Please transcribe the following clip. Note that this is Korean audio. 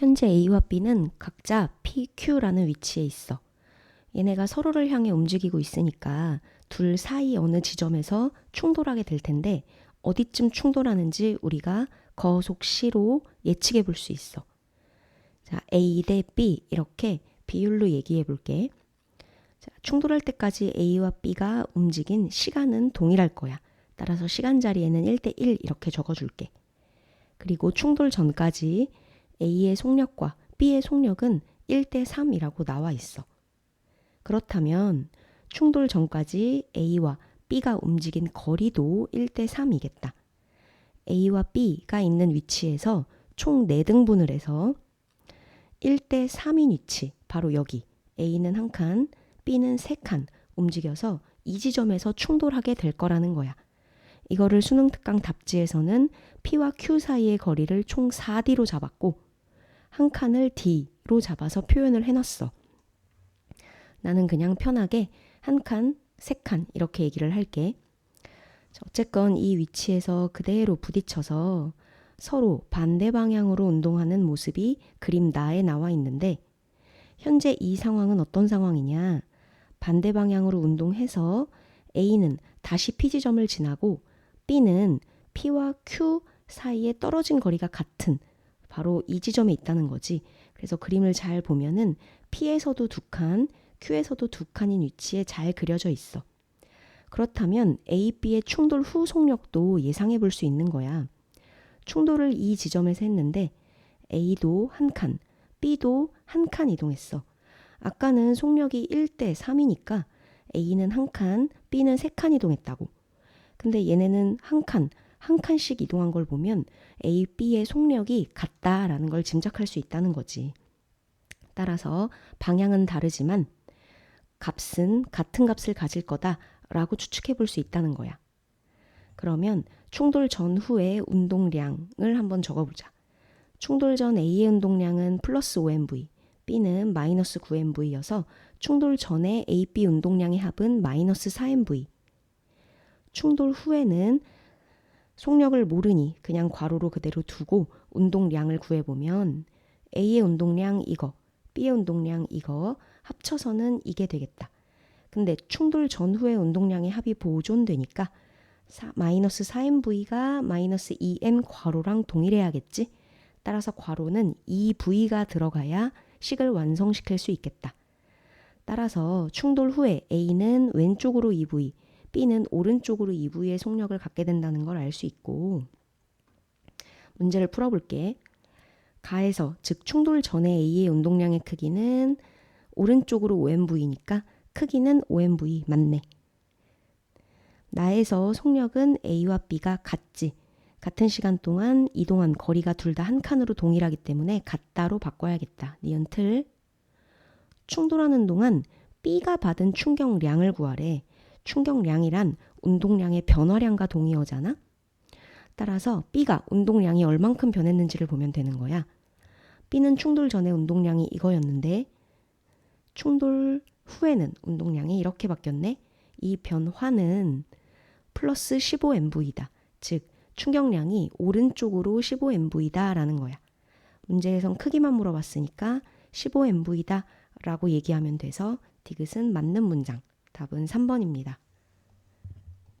현재 A와 B는 각자 PQ라는 위치에 있어. 얘네가 서로를 향해 움직이고 있으니까 둘 사이 어느 지점에서 충돌하게 될 텐데 어디쯤 충돌하는지 우리가 거속 C로 예측해 볼 수 있어. 자, A 대 B 이렇게 비율로 얘기해 볼게. 자, 충돌할 때까지 A와 B가 움직인 시간은 동일할 거야. 따라서 시간 자리에는 1대 1 이렇게 적어 줄게. 그리고 충돌 전까지 A의 속력과 B의 속력은 1대 3이라고 나와 있어. 그렇다면 충돌 전까지 A와 B가 움직인 거리도 1대 3이겠다. A와 B가 있는 위치에서 총 4등분을 해서 1대 3인 위치, 바로 여기. A는 한 칸, B는 세 칸 움직여서 이 지점에서 충돌하게 될 거라는 거야. 이거를 수능 특강 답지에서는 P와 Q 사이의 거리를 총 4D로 잡았고 한 칸을 D로 잡아서 표현을 해놨어. 나는 그냥 편하게 한 칸, 세 칸 이렇게 얘기를 할게. 어쨌건 이 위치에서 그대로 부딪혀서 서로 반대 방향으로 운동하는 모습이 그림 나에 나와 있는데 현재 이 상황은 어떤 상황이냐? 반대 방향으로 운동해서 A는 다시 P 지점을 지나고 B는 P와 Q 사이에 떨어진 거리가 같은 바로 이 지점에 있다는 거지. 그래서 그림을 잘 보면은 P에서도 두 칸, Q에서도 두 칸인 위치에 잘 그려져 있어. 그렇다면 A, B의 충돌 후 속력도 예상해 볼 수 있는 거야. 충돌을 이 지점에서 했는데 A도 한 칸, B도 한 칸 이동했어. 아까는 속력이 1대 3이니까 A는 한 칸, B는 세 칸 이동했다고. 근데 얘네는 한 칸, 한 칸씩 이동한 걸 보면 A, B의 속력이 같다라는 걸 짐작할 수 있다는 거지. 따라서 방향은 다르지만 값은 같은 값을 가질 거다라고 추측해 볼 수 있다는 거야. 그러면 충돌 전후의 운동량을 한번 적어보자. 충돌 전 A의 운동량은 플러스 5mv, B는 마이너스 9mv여서 충돌 전에 A, B 운동량의 합은 마이너스 4mv. 충돌 후에는 속력을 모르니 그냥 괄호로 그대로 두고 운동량을 구해보면 A의 운동량 이거, B의 운동량 이거 합쳐서는 이게 되겠다. 근데 충돌 전후의 운동량의 합이 보존되니까 사, 마이너스 4mv가 마이너스 2m 괄호랑 동일해야겠지? 따라서 괄호는 2v가 들어가야 식을 완성시킬 수 있겠다. 따라서 충돌 후에 A는 왼쪽으로 2v, B는 오른쪽으로 2v의 속력을 갖게 된다는 걸 알 수 있고 문제를 풀어볼게. 가에서 즉 충돌 전에 A의 운동량의 크기는 오른쪽으로 5mv니까 크기는 5mv 맞네. 나에서 속력은 A와 B가 같지. 같은 시간 동안 이동한 거리가 둘 다 한 칸으로 동일하기 때문에 같다로 바꿔야겠다. 니은 틀. 충돌하는 동안 B가 받은 충격량을 구하래. 충격량이란 운동량의 변화량과 동의어잖아. 따라서 B가 운동량이 얼만큼 변했는지를 보면 되는 거야. B는 충돌 전에 운동량이 이거였는데 충돌 후에는 운동량이 이렇게 바뀌었네. 이 변화는 플러스 15mv다. 즉 충격량이 오른쪽으로 15mv다 라는 거야. 문제에선 크기만 물어봤으니까 15mv다 라고 얘기하면 돼서 디귿은 맞는 문장. 답은 3번입니다.